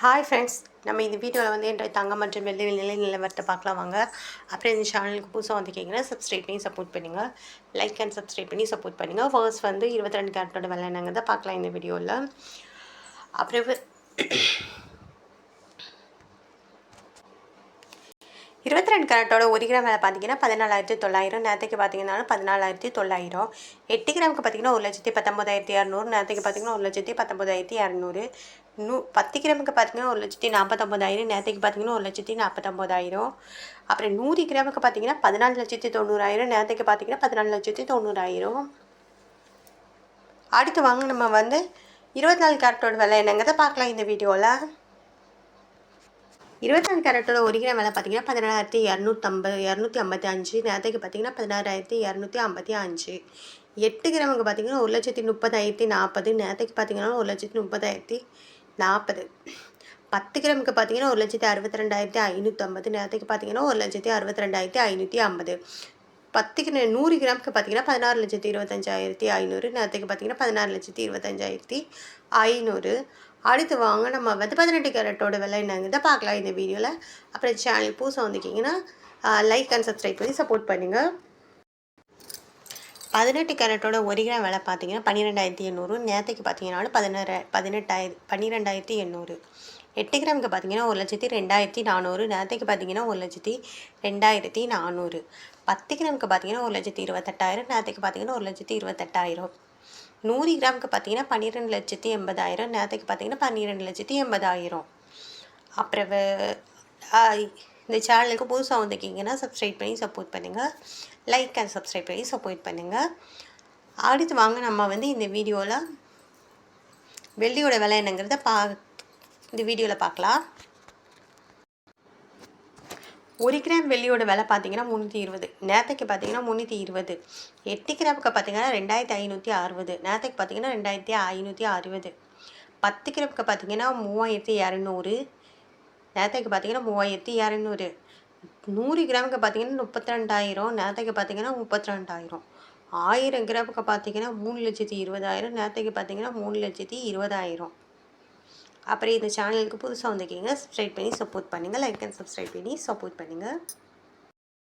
Hi friends நம்ம இந்த வீடியோவில் வந்து இன்றைய தங்கம் மற்றும் வெள்ளி நிலை நிலவரத்தை பார்க்கலாம் வாங்க. அப்புறம் இந்த சேனலுக்கு புதுசாக வந்திருக்கீங்கன்னா சப்ஸ்கிரைப் பண்ணி சப்போர்ட் பண்ணுங்கள் லைக் அண்ட் சப்ஸ்கிரைப் பண்ணி சப்போர்ட் பண்ணுங்கள் ஃபர்ஸ்ட் வந்து இருபத்தி ரெண்டு கேரட்டோட வெள்ளை என்னங்கிறத பார்க்கலாம் இந்த வீடியோவில் அப்புறம் இருபத்தி ரெண்டு கரெக்டோட ஒரு கிராம் விலை பார்த்தீங்கன்னா பதினாலாயிரத்தி தொள்ளாயிரம். நேரத்துக்கு பார்த்தீங்கன்னாலும் பதினாலாயிரத்தி தொள்ளாயிரம். எட்டு கிராமுக்கு பார்த்தீங்கன்னா ஒரு லட்சத்தி பத்தொம்போதாயிரத்தி இரநூறு நேரத்துக்கு பார்த்தீங்கன்னா ஒரு லட்சத்தி பத்தொம்போதாயிரத்தி இரநூறு நூ பத்து கிராமுக்கு பார்த்தீங்கன்னா ஒரு லட்சத்தி நாற்பத்தொம்போதாயிரம் நேரத்துக்கு பார்த்தீங்கன்னா ஒரு லட்சத்தி நாற்பத்தொம்போதாயிரம் அப்புறம் நூறு கிராமுக்கு பார்த்தீங்கன்னா பதினாலு லட்சத்தி தொண்ணூறாயிரம். நேரத்துக்கு பார்த்தீங்கன்னா பதினாலு லட்சத்தி தொண்ணூறாயிரம். அடுத்து வாங்க நம்ம வந்து இருபத்தி நாலு கேரட்டோட விலை என்னங்கிறத பார்க்கலாம் இந்த வீடியோவில். இருபத்தாறு கேரட்டோட ஒரு கிராம் விலை பார்த்தீங்கன்னா பதினாறாயிரத்தி இரநூத்தம்பது இரநூத்தி ஐம்பத்தி அஞ்சு நேரத்துக்கு பார்த்தீங்கன்னா பதினாறாயிரத்தி இரநூத்தி ஐம்பத்தி அஞ்சு. எட்டு கிராமுக்கு பார்த்தீங்கன்னா ஒரு லட்சத்தி முப்பதாயிரத்தி நாற்பது நேரத்துக்கு பார்த்தீங்கன்னா ஒரு லட்சத்தி முப்பதாயிரத்தி நாற்பது. பத்து கிராமுக்கு பார்த்தீங்கன்னா ஒரு லட்சத்தி அறுபத்தி ரெண்டாயிரத்தி ஐநூற்றம்பது நேரத்துக்கு பார்த்தீங்கன்னா ஒரு லட்சத்தி அறுபத்தி ரெண்டாயிரத்தி ஐநூற்றி ஐம்பது. பத்துக்கு நூறு கிராமுக்கு பார்த்தீங்கன்னா பதினாறு லட்சத்தி இருபத்தஞ்சாயிரத்தி ஐநூறு நேரத்துக்கு பார்த்தீங்கன்னா பதினாறு லட்சத்தி இருபத்தஞ்சாயிரத்தி ஐநூறு. அடுத்து வாங்க நம்ம வந்து பதினெட்டு கேரட்டோட விலை என்னங்கிறத பார்க்கலாம் இந்த வீடியோவில் அப்புறம் சேனல் புதுசாக வந்துட்டிங்கன்னா லைக் அண்ட் சப்ஸ்கிரைப் பண்ணி சப்போர்ட் பண்ணுங்கள் பதினெட்டு கேரட்டோட ஒரு கிராம் விலை பார்த்தீங்கன்னா பன்னிரெண்டாயிரத்தி எண்ணூறு நேரத்துக்கு பார்த்தீங்கன்னாலும் பதினாறு பதினெட்டாயிரம் பன்னிரெண்டாயிரத்தி எண்ணூறு. எட்டு கிராமுக்கு பார்த்தீங்கன்னா ஒரு லட்சத்தி ரெண்டாயிரத்தி நானூறு நேரத்துக்கு பார்த்தீங்கன்னா ஒரு லட்சத்தி ரெண்டாயிரத்தி நானூறு. பத்து கிராமுக்கு பார்த்தீங்கன்னா ஒரு லட்சத்தி இருபத்தெட்டாயிரம் நேரத்துக்கு பார்த்தீங்கன்னா ஒரு லட்சத்தி இருபத்தெட்டாயிரம். நூறு கிராமுக்கு பார்த்தீங்கன்னா பன்னிரெண்டு லட்சத்தி எண்பதாயிரம் நேரத்துக்கு பார்த்தீங்கன்னா பன்னிரெண்டு லட்சத்தி எண்பதாயிரம். அப்புறம் இந்த சேனலுக்கு புதுசாக வந்திருக்கீங்கன்னா சப்ஸ்கிரைப் பண்ணி சப்போர்ட் பண்ணுங்கள் லைக் அண்ட் சப்ஸ்கிரைப் பண்ணி சப்போர்ட் பண்ணுங்கள் அடுத்து வாங்க நம்ம வந்து இந்த வீடியோவில் வெள்ளியோட விலை என்னங்கிறத பா இந்த வீடியோவில் பார்க்கலாம் ஒரு கிராம் வெள்ளியோட விலை பார்த்தீங்கன்னா முந்நூற்றி இருபது. நேரத்துக்கு பார்த்தீங்கன்னா முந்நூற்றி இருபது. எட்டு கிராமுக்கு பார்த்தீங்கன்னா ரெண்டாயிரத்தி ஐநூற்றி அறுபது. நேரத்துக்கு பார்த்தீங்கன்னா ரெண்டாயிரத்தி ஐநூற்றி அறுபது. பத்து கிராமுக்கு பார்த்தீங்கன்னா மூவாயிரத்தி இரநூறு. நேரத்துக்கு பார்த்தீங்கன்னா மூவாயிரத்தி இரநூறு. நூறு கிராமுக்கு பார்த்தீங்கன்னா முப்பத்தி ரெண்டாயிரம் நேரத்துக்கு பார்த்தீங்கன்னா முப்பத்தி ரெண்டாயிரம் ஆயிரம் கிராமுக்கு பார்த்தீங்கன்னா மூணு லட்சத்தி இருபதாயிரம். நேரத்துக்கு பார்த்தீங்கன்னா மூணு லட்சத்தி இருபதாயிரம். அப்புறம் இந்த சேனலுக்கு புதுசாக வந்திருக்கீங்க சப்ஸ்கிரைப் பண்ணி சப்போர்ட் பண்ணுங்கள் லைக் அண்ட் சப்ஸ்கிரைப் பண்ணி சப்போர்ட் பண்ணுங்கள்